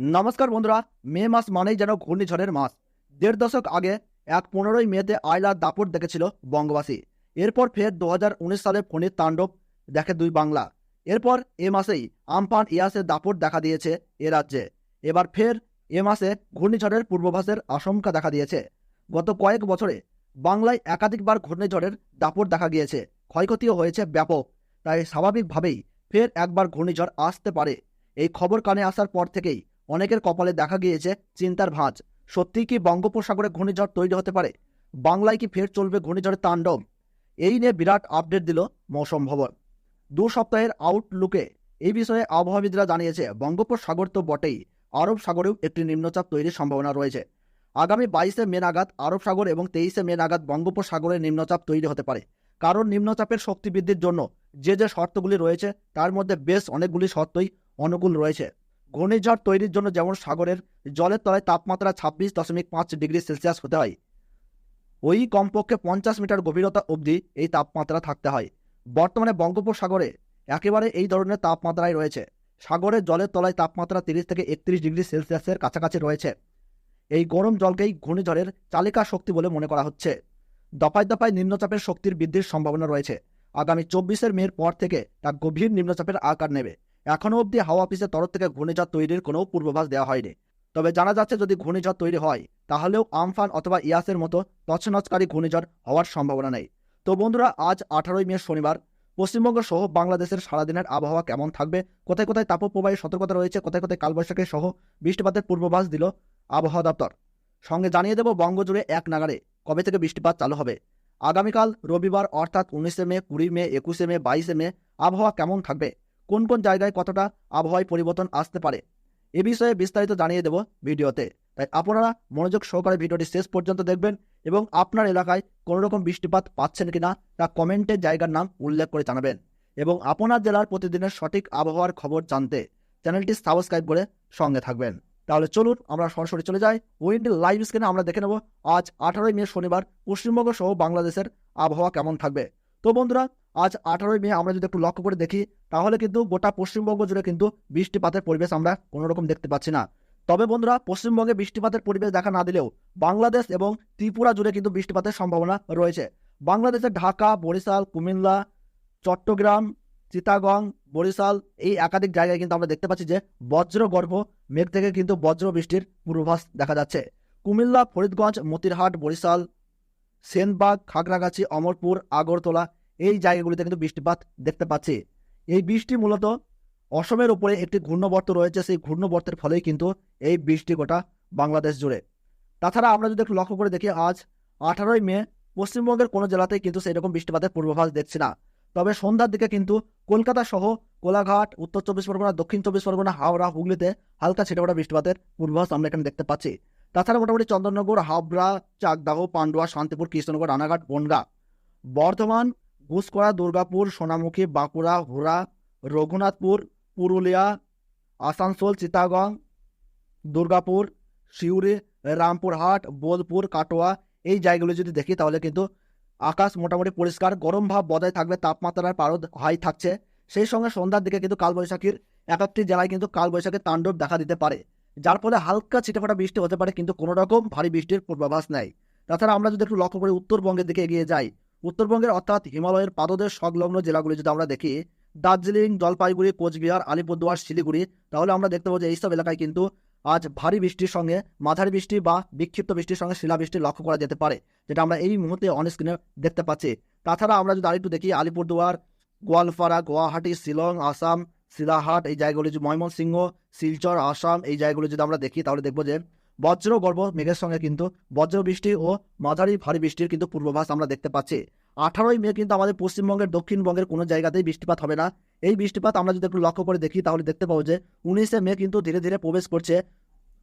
নমস্কার বন্ধুরা, মে মাস মানেই যেন ঘূর্ণিঝড়ের মাস। দেড় দশক আগে এক পনেরোই মেতে আয়লার দাপট দেখেছিল বঙ্গবাসী। এরপর ফের দু হাজার উনিশ সালে ফণির তাণ্ডব দেখে দুই বাংলা। এরপর এ মাসেই আমফান ইয়াসের দাপট দেখা দিয়েছে এ রাজ্যে। এবার ফের এ মাসে ঘূর্ণিঝড়ের পূর্বাভাসের আশঙ্কা দেখা দিয়েছে। গত কয়েক বছরে বাংলায় একাধিকবার ঘূর্ণিঝড়ের দাপট দেখা গিয়েছে। ক্ষয়ক্ষতিও হয়েছে ব্যাপক। তাই স্বাভাবিকভাবেই ফের একবার ঘূর্ণিঝড় আসতে পারে। এই খবর কানে আসার পর থেকেই অনেকের কপালে দেখা গিয়েছে চিন্তার ভাঁজ। সত্যিই কি বঙ্গোপসাগরে ঘূর্ণিঝড় তৈরি হতে পারে? বাংলায় কি ফের চলবে ঘূর্ণিঝড়ের তাণ্ডব? এই নিয়ে বিরাট আপডেট দিল মৌসুম ভবন। দু সপ্তাহের আউটলুকে এই বিষয়ে আবহাওয়াবিদরা জানিয়েছে, বঙ্গোপসাগর তো বটেই, আরব সাগরেও একটি নিম্নচাপ তৈরির সম্ভাবনা রয়েছে। আগামী বাইশে মে নাগাদ আরব সাগর এবং তেইশে মে নাগাদ বঙ্গোপসাগরে নিম্নচাপ তৈরি হতে পারে। কারণ নিম্নচাপের শক্তি বৃদ্ধির জন্য যে যে শর্তগুলি রয়েছে, তার মধ্যে বেশ অনেকগুলি শর্তই অনুকূল রয়েছে। ঘূর্ণিঝড় তৈরির জন্য যেমন সাগরের জলের তলায় তাপমাত্রা ছাব্বিশ দশমিক পাঁচ ডিগ্রি সেলসিয়াস হতে হয়। ওই কমপক্ষে পঞ্চাশ মিটার গভীরতা অবধি এই তাপমাত্রা থাকতে হয়। বর্তমানে বঙ্গোপসাগরে একেবারে এই ধরনের তাপমাত্রায় রয়েছে। সাগরের জলের তলায় তাপমাত্রা তিরিশ থেকে একত্রিশ ডিগ্রি সেলসিয়াসের কাছাকাছি রয়েছে। এই গরম জলকেই ঘূর্ণিঝড়ের চালিকা শক্তি বলে মনে করা হচ্ছে। দফায় দফায় নিম্নচাপের শক্তির বৃদ্ধির সম্ভাবনা রয়েছে। আগামী চব্বিশের মের পর থেকে তা গভীর নিম্নচাপের আকার নেবে। এখনও অবধি হাওয়া অফিসের তরফ থেকে ঘূর্ণিঝড় তৈরির কোনো পূর্বাভাস দেওয়া হয়নি। তবে জানা যাচ্ছে যদি ঘূর্ণিঝড় তৈরি হয়, তাহলেও আমফান অথবা ইয়াসের মতো তছনছকারী ঘূর্ণিঝড় হওয়ার সম্ভাবনা নেই। তো বন্ধুরা, আজ আঠারোই মে শনিবার, পশ্চিমবঙ্গ সহ বাংলাদেশের সারাদিনের আবহাওয়া কেমন থাকবে, কোথায় কোথায় তাপপ্রবাহের সতর্কতা রয়েছে, কোথায় কোথায় কালবৈশাখী সহ বৃষ্টিপাতের পূর্বাভাস দিল আবহাওয়া দপ্তর। সঙ্গে জানিয়ে দেব বঙ্গজুড়ে এক নাগারে কবে থেকে বৃষ্টিপাত চালু হবে। আগামীকাল রবিবার অর্থাৎ উনিশে মে, কুড়ি মে, একুশে মে, বাইশে মে, আবহাওয়া কেমন থাকবে? কোন কোন জায়গায় কতটা আবহাওয়ায় পরিবর্তন আসতে পারে এ বিষয়ে বিস্তারিত জানিয়ে দেব ভিডিওতে। তাই আপনারা মনোযোগ সহকারে ভিডিওটি শেষ পর্যন্ত দেখবেন এবং আপনার এলাকায় কোনো রকম বৃষ্টিপাত পাচ্ছেন কিনা তা কমেন্টের জায়গার নাম উল্লেখ করে জানাবেন এবং আপনার জেলার প্রতিদিনের সঠিক আবহাওয়ার খবর জানতে চ্যানেলটি সাবস্ক্রাইব করে সঙ্গে থাকবেন। তাহলে চলুন আমরা সরাসরি চলে যাই। উইন্ড লাইভ স্ক্রিনে আমরা দেখে নেব আজ আঠারোই মে শনিবার পশ্চিমবঙ্গ সহ বাংলাদেশের আবহাওয়া কেমন থাকবে। তো বন্ধুরা আজ আঠারোই মে আমরা যদি একটু লক্ষ্য করে দেখি, তাহলে কিন্তু গোটা পশ্চিমবঙ্গ জুড়ে কিন্তু বৃষ্টিপাতের পরিবেশ আমরা কোনো রকম দেখতে পাচ্ছি না। তবে বন্ধুরা, পশ্চিমবঙ্গে বৃষ্টিপাতের পরিবেশ দেখা না দিলেও বাংলাদেশ এবং ত্রিপুরা জুড়ে কিন্তু বৃষ্টিপাতের সম্ভাবনা রয়েছে। বাংলাদেশের ঢাকা, বরিশাল, কুমিল্লা, চট্টগ্রাম চিতাগং বরিশাল এই একাধিক জায়গায় কিন্তু আমরা দেখতে পাচ্ছি যে বজ্র গর্ভ মেঘ থেকে কিন্তু বজ্র বৃষ্টির পূর্বাভাস দেখা যাচ্ছে। কুমিল্লা, ফরিদগঞ্জ, মতিরহাট, বরিশাল, সেনবাগ, খাগড়াগাছি, অমরপুর, আগরতলা এই জায়গাগুলিতে কিন্তু বৃষ্টিপাত দেখতে পাচ্ছি। এই বৃষ্টি মূলত অসমের উপরে একটি ঘূর্ণবর্ত রয়েছে। সেই ঘূর্ণবর্তের ফলেই কিন্তু এই বৃষ্টি গোটা বাংলাদেশ জুড়ে। তাছাড়া আমরা যদি একটু লক্ষ্য করে দেখি, আজ আঠারোই মে পশ্চিমবঙ্গের কোনো জেলাতেই কিন্তু সেই রকম বৃষ্টিপাতের পূর্বাভাস দেখছি না। তবে সন্ধ্যার দিকে কিন্তু কলকাতা সহ কোলাঘাট, উত্তর চব্বিশ পরগনা, দক্ষিণ চব্বিশ পরগনা, হাওড়া, হুগলিতে হালকা ছিটেফোঁটা বৃষ্টিপাতের পূর্বাভাস আমরা এখানে দেখতে পাচ্ছি। তাছাড়া মোটামুটি চন্দননগর হাবড়া, চাকদাহ, পান্ডুয়া, শান্তিপুর, কৃষ্ণনগর, রানাঘাট, বনগা। বর্ধমান ঘুষকড়া দুর্গাপুর, সোনামুখী, বাঁকুড়া, হুড়া, রঘুনাথপুর, পুরুলিয়া, আসানসোল চিতাগং দুর্গাপুর, সিউড়ি, রামপুরহাট, বোলপুর, কাটোয়া এই জায়গাগুলো যদি দেখি তাহলে কিন্তু আকাশ মোটামুটি পরিষ্কার, গরম ভাব বজায় থাকবে, তাপমাত্রার পারদ হাই থাকছে। সেই সঙ্গে সন্ধ্যার দিকে কিন্তু কালবৈশাখীর এক একটি জেলায় কিন্তু কালবৈশাখীর তাণ্ডব দেখা দিতে পারে। যার ফলে হালকা ছিটেফাটা বৃষ্টি হতে পারে, কিন্তু কোনো রকম ভারী বৃষ্টির পূর্বাভাস নেই। তাছাড়া আমরা যদি একটু লক্ষ্য করি, উত্তরবঙ্গের দিকে এগিয়ে যাই উত্তরবঙ্গের অর্থাৎ হিমালয়ের পাদদেশ সংলগ্ন জেলাগুলি যদি আমরা দেখি, দার্জিলিং, জলপাইগুড়ি, কোচবিহার, আলিপুরদুয়ার, শিলিগুড়ি, তাহলে আমরা দেখতে পাবো যে এইসব এলাকায় কিন্তু আজ ভারী বৃষ্টির সঙ্গে, মাঝারি বৃষ্টি বা বিক্ষিপ্ত বৃষ্টির সঙ্গে শিলাবৃষ্টি লক্ষ্য করা যেতে পারে, যেটা আমরা এই মুহূর্তে অন স্ক্রিনে দেখতে পাচ্ছি। তাছাড়া আমরা যদি আরেকটু দেখি, আলিপুরদুয়ার, গোয়ালপাড়া, গুয়াহাটি, শিলং, আসাম, শিলাহাট, এই জায়গাগুলি যে ময়মনসিংহ, শিলচর, আসাম, এই জায়গাগুলি যদি আমরা দেখি, তাহলে দেখব যে বজ্র গর্ভ মেঘের সঙ্গে কিন্তু বজ্র বৃষ্টি ও মাঝারি ভারী বৃষ্টির কিন্তু পূর্বাভাস আমরা দেখতে পাচ্ছি। আঠারোই মে কিন্তু আমাদের পশ্চিমবঙ্গের, দক্ষিণবঙ্গের কোনো জায়গাতেই বৃষ্টিপাত হবে না। এই বৃষ্টিপাত আমরা যদি একটু লক্ষ্য করে দেখি, তাহলে দেখতে পাবো যে উনিশে মে কিন্তু ধীরে ধীরে প্রবেশ করছে।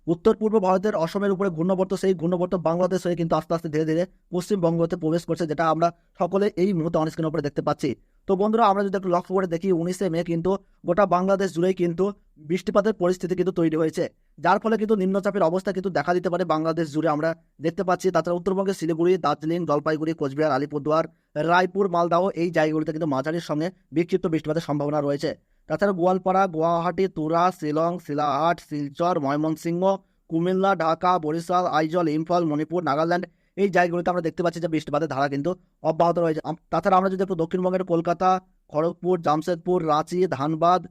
উত্তর পূর্ব ভারতের অসমের উপরে ঘূর্ণবর্ত, সেই ঘূর্ণবর্ত বাংলাদেশ হয়ে কিন্তু আস্তে আস্তে ধীরে ধীরে পশ্চিমবঙ্গতে প্রবেশ করছে, যেটা আমরা সকলে এই মুহূর্তে অনস্ক্রিনের উপরে দেখতে পাচ্ছি। তো বন্ধুরা, আমরা যদি একটু লক্ষ্য করে দেখি, উনিশে মে কিন্তু গোটা বাংলাদেশ জুড়েই কিন্তু বৃষ্টিপাতের পরিস্থিতি কিন্তু তৈরি হয়েছে। যার ফলে কিন্তু নিম্নচাপের অবস্থা কিন্তু দেখা দিতে পারে বাংলাদেশ জুড়ে। আমরা দেখতে পাচ্ছি, তাছাড়া উত্তরবঙ্গের শিলিগুড়ি, দার্জিলিং, জলপাইগুড়ি, কোচবিহার, আলিপুরদুয়ার, রায়পুর, মালদাহ এই জায়গাগুলিতে কিন্তু মাঝারির সঙ্গে বিক্ষিপ্ত বৃষ্টিপাতের সম্ভাবনা রয়েছে। তাছাড়া গোয়ালপাড়া, গুয়াহাটি, তুরা, শিলং, শিলাহাট, শিলচর, ময়মনসিংহ, কুমিল্লা, ঢাকা, বরিশাল, আইজল, ইম্ফল, মণিপুর, নাগাল্যান্ড এই জায়গাগুলিতে আমরা দেখতে পাচ্ছি যে বৃষ্টিপাতের ধারা কিন্তু অব্যাহত রয়েছে। তাছাড়া আমরা যদি একটু দক্ষিণবঙ্গের কলকাতা, খড়গপুর, জামশেদপুর, রাঁচি, ধানবাদ,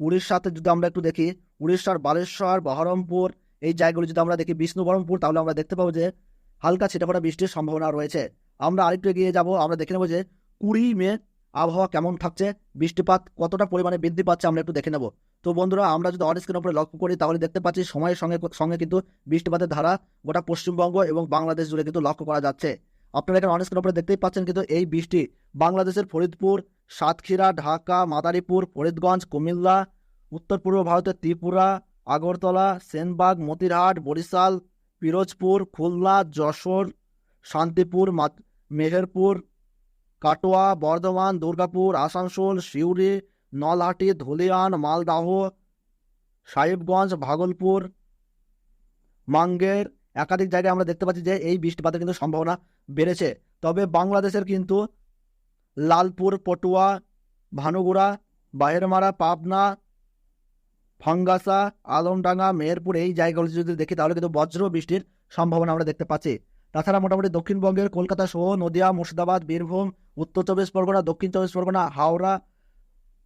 উড়িষ্যাতে যদি আমরা একটু দেখি উড়িষ্যার বালেশ্বর, বহরমপুর, এই জায়গাগুলি যদি আমরা দেখি বিষ্ণুবরমপুর তাহলে আমরা দেখতে পাবো যে হালকা ছিটেফোঁটা বৃষ্টির সম্ভাবনা রয়েছে। আমরা আরেকটু এগিয়ে যাব, আমরা দেখে নেব যে কুড়ি মে আবহাওয়া কেমন থাকছে, বৃষ্টিপাত কতটা পরিমাণে বৃদ্ধি পাচ্ছে আমরা একটু দেখে নেব। তো বন্ধুরা, আমরা যদি অন স্ক্রিনের উপরে লক্ষ্য করি, তাহলে দেখতে পাচ্ছি সময়ের সঙ্গে সঙ্গে কিন্তু বৃষ্টিপাতের ধারা গোটা পশ্চিমবঙ্গ এবং বাংলাদেশ জুড়ে কিন্তু লক্ষ্য করা যাচ্ছে। আপনারা এখানে অন উপরে দেখতেই পাচ্ছেন কিন্তু এই বৃষ্টি বাংলাদেশের ফরিদপুর, সাতক্ষীরা, ঢাকা, মাদারীপুর, ফরিদগঞ্জ, কুমিল্লা উত্তর পূর্ব ভারতের ত্রিপুরা, আগরতলা, সেনবাগ, মতিরহাট, বরিশাল, পিরোজপুর, খুলনা, যশোর, শান্তিপুর মেহেরপুর, কাটোয়া, বর্ধমান, দুর্গাপুর, আসানসোল, সিউড়ি, নলহাটি, ধুলিয়ান, মালদাহ, সাহেবগঞ্জ, ভাগলপুর, মাঙ্গের একাধিক জায়গায় আমরা দেখতে পাচ্ছি যে এই বৃষ্টিপাতের কিন্তু সম্ভাবনা বেড়েছে। তবে বাংলাদেশের কিন্তু লালপুর, পটুয়া, ভানুগুড়া বাহেরমারা পাবনা ফাঙ্গাসা, আলমডাঙ্গা, মেহেরপুর এই জায়গাগুলো যদি দেখি, তাহলে কিন্তু বজ্র বৃষ্টির সম্ভাবনা আমরা দেখতে পাচ্ছি। তাছাড়া মোটামুটি দক্ষিণবঙ্গের কলকাতা সহ নদিয়া, মুর্শিদাবাদ, বীরভূম, উত্তর চব্বিশ পরগনা, দক্ষিণ চব্বিশ পরগনা, হাওড়া,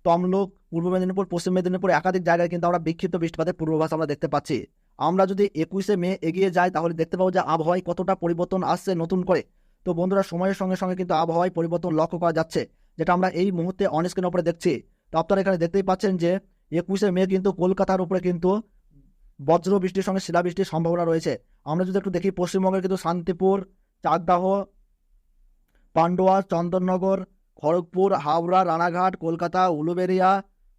তমলুক, পূর্ব মেদিনীপুর, পশ্চিম মেদিনীপুর একাধিক জায়গায় কিন্তু আমরা বিক্ষিপ্ত বৃষ্টিপাতের পূর্বাভাস আমরা দেখতে পাচ্ছি। আমরা যদি একুশে মে এগিয়ে যাই, তাহলে দেখতে পাবো যে আবহাওয়ায় কতটা পরিবর্তন আসছে নতুন করে। তো বন্ধুরা, সময়ের সঙ্গে সঙ্গে কিন্তু আবহাওয়ায় পরিবর্তন লক্ষ্য করা যাচ্ছে, যেটা আমরা এই মুহূর্তে অনেক অনস্ক্রিন উপরে দেখছি। তো আপনারা এখানে দেখতেই পাচ্ছেন যে একুশে মে কিন্তু কলকাতার উপরে কিন্তু বজ্র বৃষ্টির সঙ্গে শিলাবৃষ্টির সম্ভাবনা রয়েছে। আমরা যদি একটু দেখি, পশ্চিমবঙ্গের কিন্তু শান্তিপুর, চাকদাহ, পান্ডুয়া, চন্দননগর, খড়গপুর, হাওড়া, রানাঘাট, কলকাতা, উলুবেরিয়া,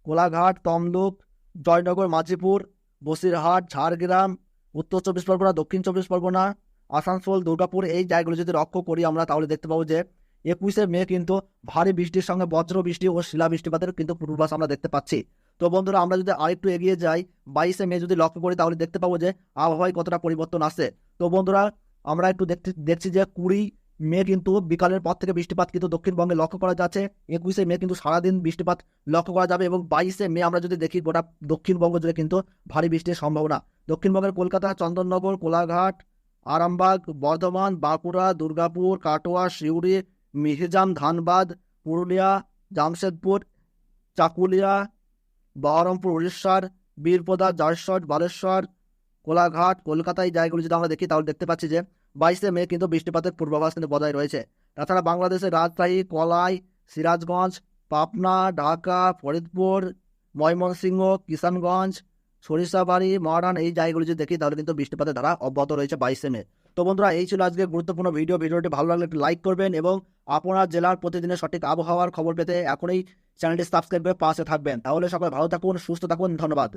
কোলাঘাট, তমলুক, জয়নগর মাঝিপুর বসিরহাট, ঝাড়গ্রাম, উত্তর চব্বিশ পরগনা, দক্ষিণ চব্বিশ পরগনা, আসানসোল, দুর্গাপুর, এই জায়গাগুলো যদি লক্ষ্য করি আমরা তাহলে দেখতে পাবো যে একুশে মে কিন্তু ভারী বৃষ্টির সঙ্গে বজ্র বৃষ্টি ও শিলা বৃষ্টিপাতের কিন্তু পূর্বাভাস আমরা দেখতে পাচ্ছি। তো বন্ধুরা, আমরা যদি আরেকটু এগিয়ে যাই, বাইশে মে যদি লক্ষ্য করি, তাহলে দেখতে পাবো যে আবহাওয়ায় কতটা পরিবর্তন আসছে। তো বন্ধুরা, আমরা একটু দেখতে, দেখছি যে কুড়ি মে কিন্তু বিকালের পর থেকে বৃষ্টিপাত কিন্তু দক্ষিণবঙ্গে লক্ষ্য করা যাচ্ছে। একুশে মে কিন্তু সারাদিন বৃষ্টিপাত লক্ষ্য করা যাবে এবং বাইশে মে আমরা যদি দেখি, গোটা দক্ষিণবঙ্গ জুড়ে কিন্তু ভারী বৃষ্টির সম্ভাবনা। দক্ষিণবঙ্গের কলকাতা, চন্দননগর, কোলাঘাট, আরামবাগ, বর্ধমান, বাঁকুড়া, দুর্গাপুর, কাটোয়া, সিউড়ি মিহিজাম ধানবাদ, পুরুলিয়া, জামশেদপুর, চাকুলিয়া বহরমপুর উড়িষ্যার বীরপদা, জারসট, বালেশ্বর, কোলাঘাট কলকাতা এই জায়গাগুলো যদি আমরা দেখি, তাহলে দেখতে পাচ্ছি যে বাইশে মে কিন্তু বৃষ্টিপাতের পূর্বাভাস কিন্তু বজায় রয়েছে। তাছাড়া বাংলাদেশের রাজশাহী, কলাই, সিরাজগঞ্জ, পাবনা, ঢাকা, ফরিদপুর, ময়মনসিংহ, কিষানগঞ্জ, সরিষাবাড়ি মহারান এই জায়গাগুলো যদি দেখি, তাহলে কিন্তু বৃষ্টিপাতের ধারা অব্যাহত রয়েছে বাইশে মে। তো বন্ধুরা, এই ছিল আজকে গুরুত্বপূর্ণ ভিডিও ভিডিওটি ভালো লাগলে একটু লাইক করবেন এবং আপনার জেলার প্রতিদিনের সঠিক আবহাওয়ার খবর পেতে এখনই চ্যানেলটি সাবস্ক্রাইব করে পাশে থাকবেন। তাহলে সকলে ভালো থাকুন, সুস্থ থাকুন, ধন্যবাদ।